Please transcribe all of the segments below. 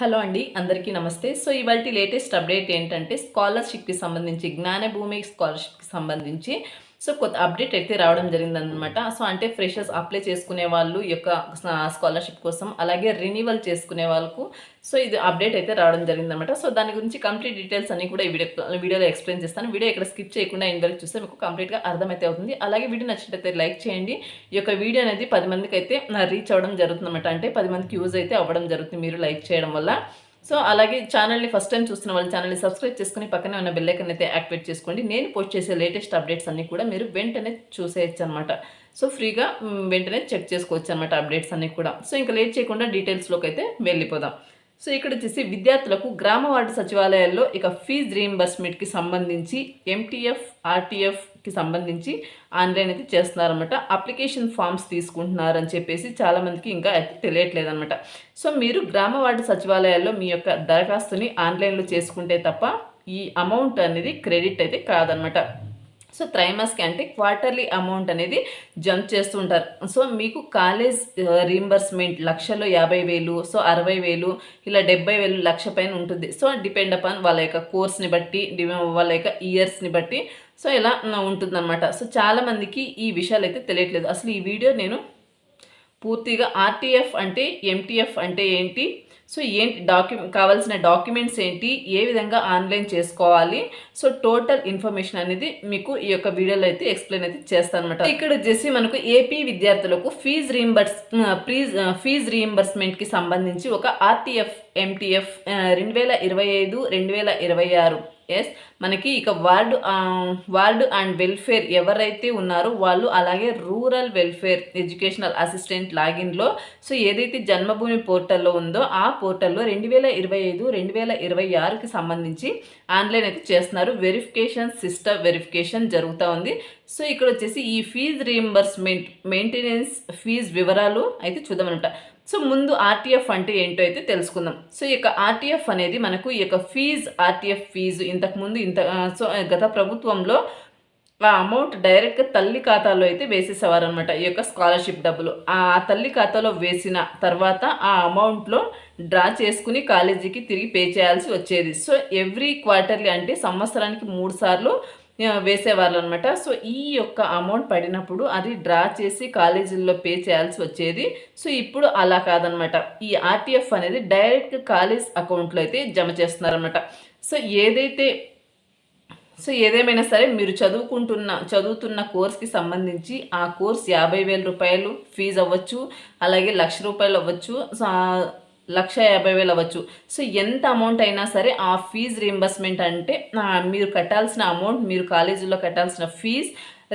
Hello అండి అందరికీ నమస్తే. సో ఇవాళ లేటెస్ట్ అప్డేట్ ఏంటంటే స్కాలర్షిప్కి సంబంధించి జ్ఞానభూమి స్కాలర్షిప్కి సంబంధించి సో కొత్త అప్డేట్ అయితే రావడం జరిగిందనమాట సో అంటే ఫ్రెషర్స్ అప్లై చేసుకునే వాళ్ళు యొక్క స్కాలర్షిప్ కోసం అలాగే రినీవల్ చేసుకునే వాళ్ళకు సో ఇది అప్డేట్ అయితే రావడం జరిగిందనమాట సో దాని గురించి కంప్లీట్ డీటెయిల్స్ అన్ని కూడా ఈ వీడియో వీడియోలో ఎక్స్ప్లెయిన్ చేస్తాను. వీడియో ఇక్కడ స్కిప్ చేయకుండా ఇంతవరకు చూస్తే మీకు కంప్లీట్గా అర్థమైతే అవుతుంది. అలాగే వీడియో నచ్చినట్లయితే లైక్ చేయండి. ఈ యొక్క వీడియో అనేది పది మందికి అయితే రీచ్ అవ్వడం జరుగుతుందన్నమాట. అంటే పది మందికి యూజ్ అయితే అవ్వడం జరుగుతుంది మీరు లైక్ చేయడం వల్ల. సో అలాగే ఛానల్ని ఫస్ట్ టైం చూస్తున్న వాళ్ళు ఛానల్ని సబ్స్క్రైబ్ చేసుకుని పక్కనే ఉన్న బెల్ అయితే యాక్టివేట్ చేసుకోండి. నేను పోస్ట్ చేసే లేటెస్ట్ అప్డేట్స్ అన్ని కూడా మీరు వెంటనే చూసేయచ్చు అనమాట సో ఫ్రీగా వెంటనే చెక్ చేసుకోవచ్చు అనమాట అప్డేట్స్ అన్నీ కూడా. సో ఇంకా లేట్ చేయకుండా డీటెయిల్స్లోకి అయితే వెళ్ళిపోదాం. సో ఇక్కడ వచ్చేసి విద్యార్థులకు గ్రామ వార్డు సచివాలయాల్లో ఇక ఫీజ్ రీయింబర్స్మెంట్కి సంబంధించి ఎంటీఎఫ్ ఆర్టీఎఫ్కి సంబంధించి ఆన్లైన్ అయితే చేస్తున్నారనమాట అప్లికేషన్ ఫామ్స్ తీసుకుంటున్నారని చెప్పేసి చాలామందికి ఇంకా అయితే సో మీరు గ్రామ వార్డు సచివాలయాల్లో మీ యొక్క దరఖాస్తుని ఆన్లైన్లో చేసుకుంటే తప్ప ఈ అమౌంట్ అనేది క్రెడిట్ అయితే కాదనమాట సో త్రైమాస్కి అంటే క్వార్టర్లీ అమౌంట్ అనేది జంప్ చేస్తుంటారు సో మీకు కాలేజ్ రీంబర్స్మెంట్ లక్షలో యాభై వేలు సో అరవై వేలు ఇలా డెబ్బై వేలు లక్ష పైన ఉంటుంది. సో డిపెండ్ అపాన్ వాళ్ళ యొక్క కోర్స్ని బట్టి వాళ్ళ యొక్క ఇయర్స్ని బట్టి సో ఇలా ఉంటుందన్నమాట. సో చాలామందికి ఈ విషయాలు అయితే తెలియట్లేదు. అసలు ఈ వీడియో నేను పూర్తిగా ఆర్టీఎఫ్ అంటే ఎంటీఎఫ్ అంటే ఏంటి? సో ఏంటి డాక్యు కావాల్సిన డాక్యుమెంట్స్ ఏంటి? ఏ విధంగా ఆన్లైన్ చేసుకోవాలి? సో టోటల్ ఇన్ఫర్మేషన్ అనేది మీకు ఈ యొక్క వీడియోలో అయితే ఎక్స్ప్లెయిన్ అయితే చేస్తాను అనమాట ఇక్కడ వచ్చేసి మనకు ఏపీ విద్యార్థులకు ఫీజ్ రీంబర్స్ ఫీజ్ ఫీజ్ రీయింబర్స్మెంట్కి సంబంధించి ఒక ఆర్టీఎఫ్ ఎంటీఎఫ్ రెండు వేల ఇరవై ఐదు రెండు వేల ఇరవై ఆరు ఎస్ మనకి ఇక ward ward ward and welfare ఎవరైతే ఉన్నారో వాళ్ళు అలాగే రూరల్ వెల్ఫేర్ ఎడ్యుకేషనల్ అసిస్టెంట్ లాగిన్లో సో ఏదైతే జన్మభూమి పోర్టల్లో ఉందో ఆ పోర్టల్లో రెండు వేల ఇరవై ఐదు రెండు వేల ఇరవై ఆరుకి సంబంధించి ఆన్లైన్ అయితే చేస్తున్నారు. వెరిఫికేషన్ సిస్టమ్ వెరిఫికేషన్ జరుగుతూ ఉంది. సో ఇక్కడ వచ్చేసి ఈ ఫీజ్ రీఎంబర్స్మెంట్ మెయింటెనెన్స్ ఫీజ్ వివరాలు అయితే చూద్దామనమాట సో ముందు ఆర్టీఎఫ్ అంటే ఏంటో అయితే తెలుసుకుందాం. సో ఈ యొక్క ఆర్టీఎఫ్ అనేది మనకు ఈ యొక్క ఫీజు ఆర్టీఎఫ్ ఫీజు ఇంతకుముందు ఇంత సో గత ప్రభుత్వంలో ఆ అమౌంట్ డైరెక్ట్గా తల్లి ఖాతాలో అయితే వేసేసేవారు అనమాట ఈ యొక్క స్కాలర్షిప్ డబ్బులు. ఆ తల్లి ఖాతాలో వేసిన తర్వాత ఆ అమౌంట్లో డ్రా చేసుకుని కాలేజీకి తిరిగి పే చేయాల్సి వచ్చేది. సో ఎవ్రీ క్వార్టర్లీ అంటే సంవత్సరానికి మూడు సార్లు వేసేవాళ్ళు అనమాట సో ఈ యొక్క అమౌంట్ పడినప్పుడు అది డ్రా చేసి కాలేజీల్లో పే చేయాల్సి వచ్చేది. సో ఇప్పుడు అలా కాదనమాట. ఈ ఆర్టీఎఫ్ అనేది డైరెక్ట్ కాలేజ్ అకౌంట్లో అయితే జమ చేస్తున్నారనమాట. సో ఏదైతే సో ఏదేమైనా సరే మీరు చదువుకుంటున్న చదువుతున్న కోర్స్కి సంబంధించి ఆ కోర్స్ యాభై వేల రూపాయలు ఫీజు అవ్వచ్చు అలాగే లక్ష రూపాయలు అవ్వచ్చు. సో లక్ష యాభై వేలు అవ్వచ్చు. సో ఎంత అమౌంట్ అయినా సరే ఆ ఫీజ్ రీంబర్స్మెంట్ అంటే మీరు కట్టాల్సిన అమౌంట్ మీరు కాలేజీలో కట్టాల్సిన ఫీజ్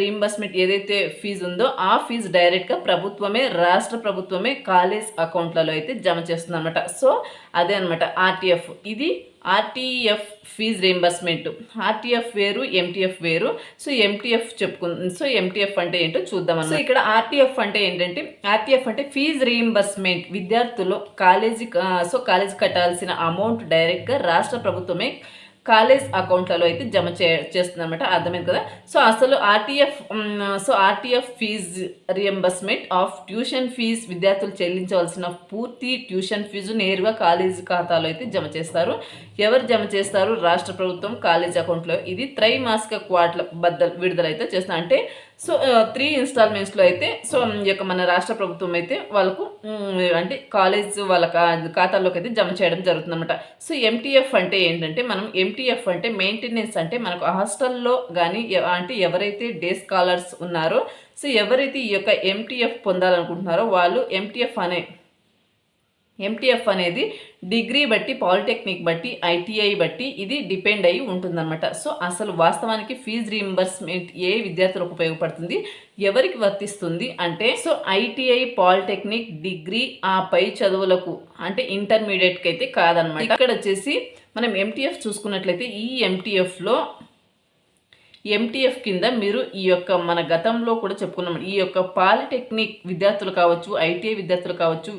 రీంబర్స్మెంట్ ఏదైతే ఫీజు ఉందో ఆ ఫీజు డైరెక్ట్గా ప్రభుత్వమే రాష్ట్ర ప్రభుత్వమే కాలేజ్ అకౌంట్లలో అయితే జమ చేస్తుంది అనమాట సో అదే అనమాట ఆర్టీఎఫ్ ఇది ఆర్టీఎఫ్ ఫీజ్ రీంబర్స్మెంట్ ఆర్టీఎఫ్ వేరు ఎంటీఎఫ్ వేరు. సో ఎంటీఎఫ్ చెప్పుకుందాం సో ఎంటీఎఫ్ అంటే ఏంటో చూద్దాం సో ఇక్కడ ఆర్టీఎఫ్ అంటే ఏంటంటే ఆర్టీఎఫ్ అంటే ఫీజ్ రీయింబర్స్మెంట్ విద్యార్థులు కాలేజీ సో కాలేజీ కట్టాల్సిన అమౌంట్ డైరెక్ట్గా రాష్ట్ర ప్రభుత్వమే కాలేజ్ అకౌంట్లలో అయితే జమ చే చేస్తుందన్నమాట. అర్థమైంది కదా? సో అసలు RTF so RTF fees reimbursement of tuition fees విద్యార్థులు చెల్లించవలసిన పూర్తి ట్యూషన్ ఫీజు నేరుగా కాలేజీ ఖాతాలో అయితే జమ చేస్తారు. ఎవరు జమ చేస్తారు? రాష్ట్ర ప్రభుత్వం కాలేజ్ అకౌంట్లో ఇది త్రైమాసిక క్వార్ట్ల బద్దలు విడుదల అయితే చేస్తారు అంటే సో త్రీ ఇన్స్టాల్మెంట్స్లో అయితే సో ఈ యొక్క మన రాష్ట్ర ప్రభుత్వం అయితే వాళ్ళకు అంటే కాలేజ్ వాళ్ళ ఖా- ఖాతాల్లోకి అయితే జమ చేయడం జరుగుతుంది అనమాట సో ఎంటీఎఫ్ అంటే ఏంటంటే మనం ఎంటీఎఫ్ అంటే మెయింటెనెన్స్ అంటే మనకు హాస్టల్లో కానీ అంటే ఎవరైతే డే స్కాలర్స్ ఉన్నారో సో ఎవరైతే ఈ యొక్క ఎంటీఎఫ్ పొందాలనుకుంటున్నారో వాళ్ళు ఎంటీఎఫ్ అనే ఎంటీఎఫ్ అనేది డిగ్రీ బట్టి పాలిటెక్నిక్ బట్టి ఐటీఐ బట్టి ఇది డిపెండ్ అయి ఉంటుందన్నమాట. సో అసలు వాస్తవానికి ఫీజు రీఎంబర్స్మెంట్ ఏ విద్యార్థులకు ఉపయోగపడుతుంది ఎవరికి వర్తిస్తుంది అంటే సో ఐటీఐ పాలిటెక్నిక్ డిగ్రీ ఆ పై చదువులకు అంటే ఇంటర్మీడియట్కి అయితే కాదనమాట ఇక్కడ వచ్చేసి మనం ఎంటీఎఫ్ చూసుకున్నట్లయితే ఈ ఎంటీఎఫ్లో ఎంటీఎఫ్ కింద మీరు ఈ యొక్క మన గతంలో కూడా చెప్పుకున్నాం. ఈ యొక్క పాలిటెక్నిక్ విద్యార్థులు కావచ్చు ఐటీఐ విద్యార్థులు కావచ్చు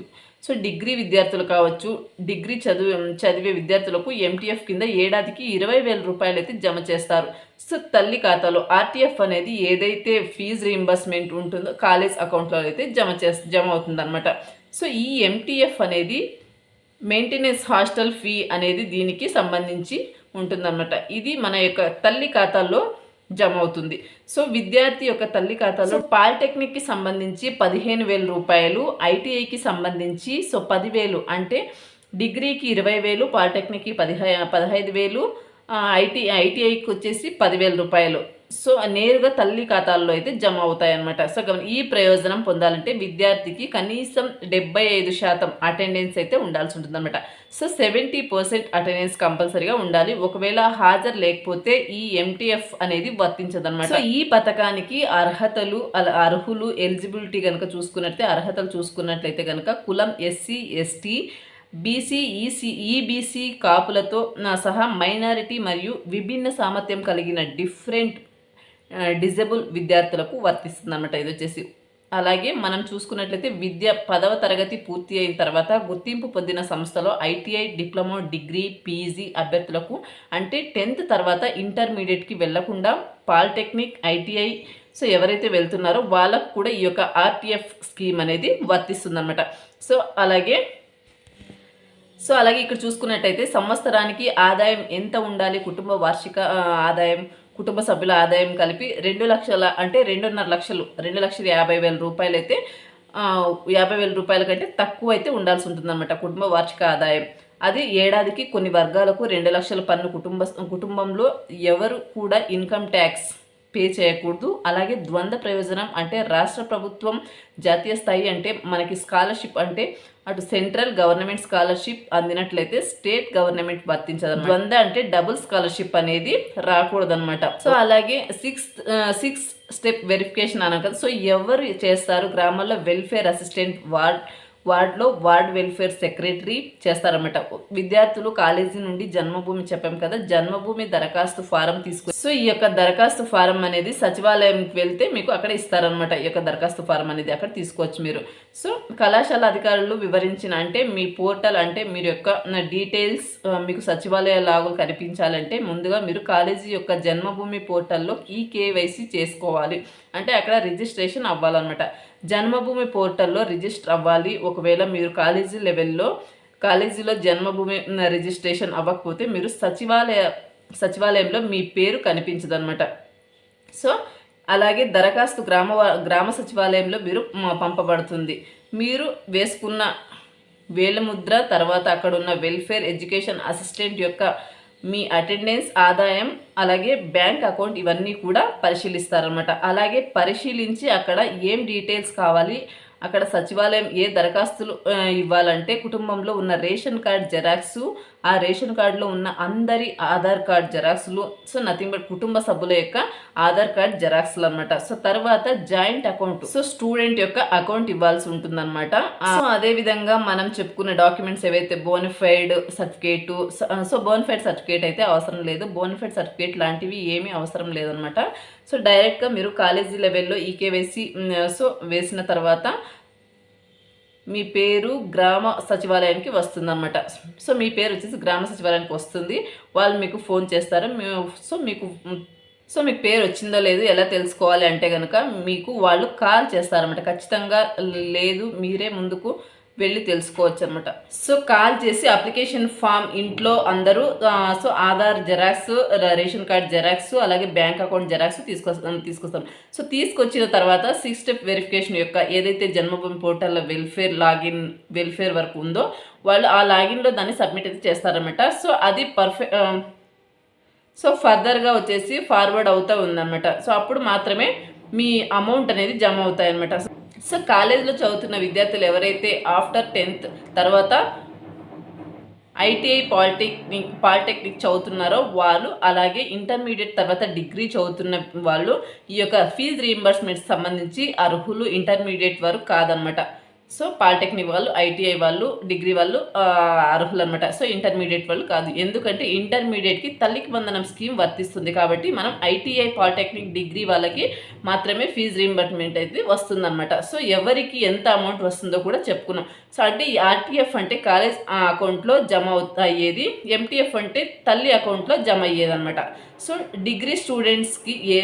సో డిగ్రీ విద్యార్థులు కావచ్చు డిగ్రీ చదువు చదివే విద్యార్థులకు ఎంటీఎఫ్ కింద ఏడాదికి ఇరవై వేల రూపాయలు అయితే జమ చేస్తారు. సో తల్లి ఖాతాలో ఆర్టీఎఫ్ అనేది ఏదైతే ఫీజు రీయింబర్స్మెంట్ ఉంటుందో కాలేజ్ అకౌంట్లో అయితే జమ చే జమ అవుతుందన్నమాట. సో ఈ ఎంటీఎఫ్ అనేది మెయింటెనెన్స్ హాస్టల్ ఫీ అనేది దీనికి సంబంధించి ఉంటుందన్నమాట. ఇది మన యొక్క తల్లి ఖాతాల్లో జమ అవుతుంది సో విద్యార్థి యొక్క తల్లి ఖాతాలో పాలిటెక్నిక్కి సంబంధించి పదిహేను వేల రూపాయలు ఐటీఐకి సంబంధించి సో పదివేలు అంటే డిగ్రీకి ఇరవై వేలు పాలిటెక్నిక్కి పదిహై పదహైదు వేలు ఐటీ ఐటీఐకి వచ్చేసి పదివేల రూపాయలు. సో నేరుగా తల్లి ఖాతాల్లో అయితే జమ అవుతాయి అనమాట సో ఈ ప్రయోజనం పొందాలంటే విద్యార్థికి కనీసం డెబ్బై ఐదు శాతం అటెండెన్స్ అయితే ఉండాల్సి ఉంటుందన్నమాట. సో సెవెంటీ పర్సెంట్ అటెండెన్స్ కంపల్సరీగా ఉండాలి. ఒకవేళ హాజరు లేకపోతే ఈ ఎంటీఎఫ్ అనేది వర్తించదన్నమాట. సో ఈ పథకానికి అర్హతలు అర్హులు ఎలిజిబిలిటీ కనుక చూసుకున్నట్లయితే అర్హతలు చూసుకున్నట్లయితే కనుక కులం SC ST BC EC EBC కాపులతో నా సహా మైనారిటీ మరియు విభిన్న సామర్థ్యం కలిగిన డిఫరెంట్ డిజబుల్ విద్యార్థులకు వర్తిస్తుంది అనమాట ఇది వచ్చేసి. అలాగే మనం చూసుకున్నట్లయితే విద్య పదవ తరగతి పూర్తి అయిన తర్వాత గుర్తింపు పొందిన సంస్థలో ఐటీఐ డిప్లొమా డిగ్రీ పీజీ అభ్యర్థులకు అంటే టెన్త్ తర్వాత ఇంటర్మీడియట్కి వెళ్ళకుండా పాలిటెక్నిక్ ఐటీఐ సో ఎవరైతే వెళ్తున్నారో వాళ్ళకు కూడా ఈ యొక్క ఆర్టీఎఫ్ స్కీమ్ అనేది వర్తిస్తుందన్నమాట. సో అలాగే సో అలాగే ఇక్కడ చూసుకున్నట్టయితే సంవత్సరానికి ఆదాయం ఎంత ఉండాలి? కుటుంబ వార్షిక ఆదాయం కుటుంబ సభ్యుల ఆదాయం కలిపి రెండు లక్షల అంటే రెండున్నర లక్షలు రెండు లక్షల యాభై వేల రూపాయలు అయితే యాభై వేల రూపాయల కంటే తక్కువ అయితే ఉండాల్సి ఉంటుందన్నమాట కుటుంబ వార్షిక ఆదాయం. అది ఏడాదికి కొన్ని వర్గాలకు రెండు లక్షల పన్ను కుటుంబ కుటుంబంలో ఎవరు కూడా ఇన్కమ్ ట్యాక్స్ పే చేయకూడదు. అలాగే ద్వంద్వ ప్రయోజనం అంటే రాష్ట్ర ప్రభుత్వం జాతీయ స్థాయి అంటే మనకి స్కాలర్షిప్ అంటే అటు సెంట్రల్ గవర్నమెంట్ స్కాలర్షిప్ అందినట్లయితే స్టేట్ గవర్నమెంట్ వర్తించదు ద్వంద్వ అంటే డబుల్ స్కాలర్షిప్ అనేది రాకూడదన్నమాట. సో అలాగే సిక్స్ సిక్స్ స్టెప్ వెరిఫికేషన్ అన కదా. సో ఎవరు చేస్తారు? గ్రామాల్లో వెల్ఫేర్ అసిస్టెంట్ వార్డ్ వార్డ్లో వార్డ్ వెల్ఫేర్ సెక్రటరీ చేస్తారన్నమాట. విద్యార్థులు కాలేజీ నుండి జన్మభూమి చెప్పాం కదా జన్మభూమి దరఖాస్తు ఫారం తీసుకు సో ఈ యొక్క దరఖాస్తు ఫారం అనేది సచివాలయంకి వెళ్తే మీకు అక్కడ ఇస్తారనమాట ఈ యొక్క దరఖాస్తు ఫారం అనేది అక్కడ తీసుకోవచ్చు మీరు. సో కళాశాల అధికారులు వివరించిన అంటే మీ పోర్టల్ అంటే మీరు యొక్క డీటెయిల్స్ మీకు సచివాలయ లాగా కనిపించాలంటే ముందుగా మీరు కాలేజీ యొక్క జన్మభూమి పోర్టల్లో ఈ కేవైసీ చేసుకోవాలి. అంటే అక్కడ రిజిస్ట్రేషన్ అవ్వాలన్నమాట. జన్మభూమి పోర్టల్లో రిజిస్టర్ అవ్వాలి. ఒకవేళ మీరు కాలేజీ లెవెల్లో కాలేజీలో జన్మభూమి రిజిస్ట్రేషన్ అవ్వకపోతే మీరు సచివాలయ సచివాలయంలో మీ పేరు కనిపించదన్నమాట. సో అలాగే దరఖాస్తు గ్రామ గ్రామ సచివాలయంలో మీరు పంపబడుతుంది. మీరు వేసుకున్న వేలముద్ర తర్వాత అక్కడ ఉన్న వెల్ఫేర్ ఎడ్యుకేషన్ అసిస్టెంట్ యొక్క మీ అటెండెన్స్ ఆదాయం అలాగే బ్యాంక్ అకౌంట్ ఇవన్నీ కూడా పరిశీలిస్తారనమాట అలాగే పరిశీలించి అక్కడ ఏం డీటెయిల్స్ కావాలి అక్కడ సచివాలయం ఏ దరఖాస్తులు ఇవ్వాలంటే కుటుంబంలో ఉన్న రేషన్ కార్డ్ జెరాక్స్ ఆ రేషన్ కార్డులో ఉన్న అందరి ఆధార్ కార్డ్ జెరాక్స్లు సో నథింగ్ బట్ కుటుంబ సభ్యుల యొక్క ఆధార్ కార్డ్ జెరాక్స్లు అనమాట సో తర్వాత జాయింట్ అకౌంట్ సో స్టూడెంట్ యొక్క అకౌంట్ ఇవ్వాల్సి ఉంటుందన్నమాట. సో అదే విధంగా మనం చెప్పుకున్న డాక్యుమెంట్స్ ఏవైతే bonafide certificate so bonafide certificate అయితే అవసరం లేదు. బోనిఫైడ్ సర్టిఫికేట్ లాంటివి ఏమీ అవసరం లేదనమాట సో డైరెక్ట్గా మీరు కాలేజీ లెవెల్లో ఈకేవైసీ సో వేసిన తర్వాత మీ పేరు గ్రామ సచివాలయానికి వస్తుందన్నమాట. సో మీ పేరు వచ్చేసి గ్రామ సచివాలయానికి వస్తుంది. వాళ్ళు మీకు ఫోన్ చేస్తారు. సో మీకు సో మీకు పేరు వచ్చిందో లేదో ఎలా తెలుసుకోవాలి అంటే కనుక మీకు వాళ్ళు కాల్ చేస్తారన్నమాట. ఖచ్చితంగా లేదు మీరే ముందుకు వెళ్ళి తెలుసుకోవచ్చు అనమాట సో కాల్ చేసి అప్లికేషన్ ఫామ్ ఇంట్లో అందరూ so Aadhaar xerox ration card xerox అలాగే బ్యాంక్ అకౌంట్ జెరాక్స్ తీసుకొస్తాం తీసుకొస్తాం. సో తీసుకొచ్చిన తర్వాత సిక్స్ స్టెప్ వెరిఫికేషన్ యొక్క ఏదైతే జన్మభూమి పోర్టల్లో వెల్ఫేర్ లాగిన్ వెల్ఫేర్ వరకు ఉందో వాళ్ళు ఆ లాగిన్లో దాన్ని సబ్మిట్ అయితే చేస్తారనమాట సో అది పర్ఫెక్ట్ సో ఫర్దర్గా వచ్చేసి ఫార్వర్డ్ అవుతూ ఉందన్నమాట. సో అప్పుడు మాత్రమే మీ అమౌంట్ అనేది జమ అవుతాయి అనమాట సో కాలేజీలో చదువుతున్న విద్యార్థులు ఎవరైతే ఆఫ్టర్ టెన్త్ తర్వాత ఐటీఐ పాలిటెక్నిక్ పాలిటెక్నిక్ చదువుతున్నారో వాళ్ళు అలాగే ఇంటర్మీడియట్ తర్వాత డిగ్రీ చదువుతున్న వాళ్ళు ఈ యొక్క ఫీజు రీయింబర్స్మెంట్ సంబంధించి అర్హులు ఇంటర్మీడియట్ వరకు కాదనమాట సో పాలిటెక్నిక్ వాళ్ళు ఐటీఐ వాళ్ళు డిగ్రీ వాళ్ళు అర్హులు అనమాట సో ఇంటర్మీడియట్ వాళ్ళు కాదు. ఎందుకంటే ఇంటర్మీడియట్కి తల్లికి వందనం స్కీమ్ వర్తిస్తుంది కాబట్టి మనం ఐటీఐ పాలిటెక్నిక్ డిగ్రీ వాళ్ళకి మాత్రమే ఫీజు రీయింబర్స్మెంట్ అయితే వస్తుందన్నమాట. సో ఎవరికి ఎంత అమౌంట్ వస్తుందో కూడా చెప్పుకున్నాం. సో అంటే ఈ ఆర్టీఎఫ్ అంటే కాలేజ్ అకౌంట్లో జమ అవుత అయ్యేది ఎంటీఎఫ్ అంటే తల్లి అకౌంట్లో జమ అయ్యేది అనమాట సో డిగ్రీ స్టూడెంట్స్కి ఏ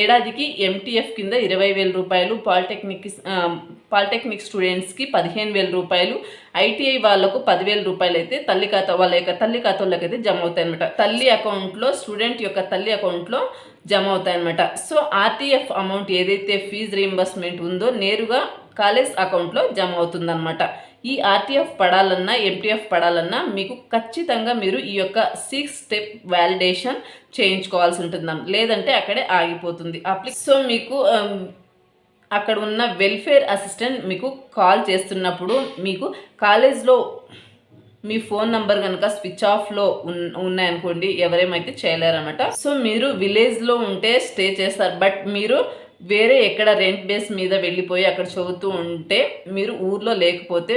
ఏడాదికి ఎంటీఎఫ్ కింద ఇరవై వేల రూపాయలు పాలిటెక్నిక్ పాలిటెక్నిక్ స్టూడెంట్స్ జెంట్స్కి పదిహేను వేల రూపాయలు ఐటీఐ వాళ్ళకు పదివేల రూపాయలు అయితే తల్లి ఖాతా వాళ్ళ యొక్క తల్లి ఖాతాలోకి అయితే జమ అవుతాయి అనమాట తల్లి అకౌంట్లో స్టూడెంట్ యొక్క తల్లి అకౌంట్లో జమ అవుతాయి అనమాట సో ఆర్టీఎఫ్ అమౌంట్ ఏదైతే ఫీజు రీయింబర్స్మెంట్ ఉందో నేరుగా కాలేజ్ అకౌంట్లో జమ అవుతుందన్నమాట. ఈ ఆర్టీఎఫ్ పడాలన్నా ఎంటీఎఫ్ పడాలన్నా మీకు ఖచ్చితంగా మీరు ఈ యొక్క సిక్స్ స్టెప్ వ్యాలిడేషన్ చేయించుకోవాల్సి ఉంటుందాం లేదంటే అక్కడే ఆగిపోతుంది. అప్లి సో మీకు అక్కడ ఉన్న వెల్ఫేర్ అసిస్టెంట్ మీకు కాల్ చేస్తున్నప్పుడు మీకు కాలేజ్లో మీ ఫోన్ నంబర్ కనుక స్విచ్ ఆఫ్లో ఉన్ ఉన్నాయనుకోండి ఎవరేమైతే చేయలేరన్నమాట. సో మీరు విలేజ్లో ఉంటే స్టే చేస్తారు. బట్ మీరు వేరే ఎక్కడ రెంట్ బేస్ మీద వెళ్ళిపోయి అక్కడ చదువుతూ ఉంటే మీరు ఊర్లో లేకపోతే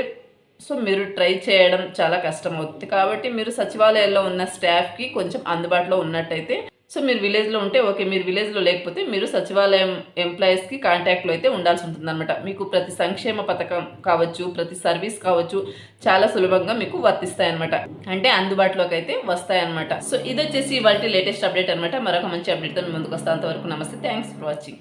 సో మీరు ట్రై చేయడం చాలా కష్టం అవుతుంది కాబట్టి మీరు సచివాలయాల్లో ఉన్న స్టాఫ్కి కొంచెం అందుబాటులో ఉన్నట్టయితే సో మీరు విలేజ్లో ఉంటే ఓకే మీరు విలేజ్లో లేకపోతే మీరు సచివాలయం ఎంప్లాయీస్కి కాంటాక్ట్లో అయితే ఉండాల్సి ఉంటుందన్నమాట. మీకు ప్రతి సంక్షేమ పథకం కావచ్చు ప్రతి సర్వీస్ కావచ్చు చాలా సులభంగా మీకు వర్తిస్తాయన్నమాట. అంటే అందుబాటులోకి అయితే వస్తాయన్నమాట. సో ఇది వచ్చేసి ఇవాళ లేటెస్ట్ అప్డేట్ అనమాట మరొక మంచి అప్డేట్తో ముందుకు వస్తాను అంతవరకు నమస్తే. Thanks for watching.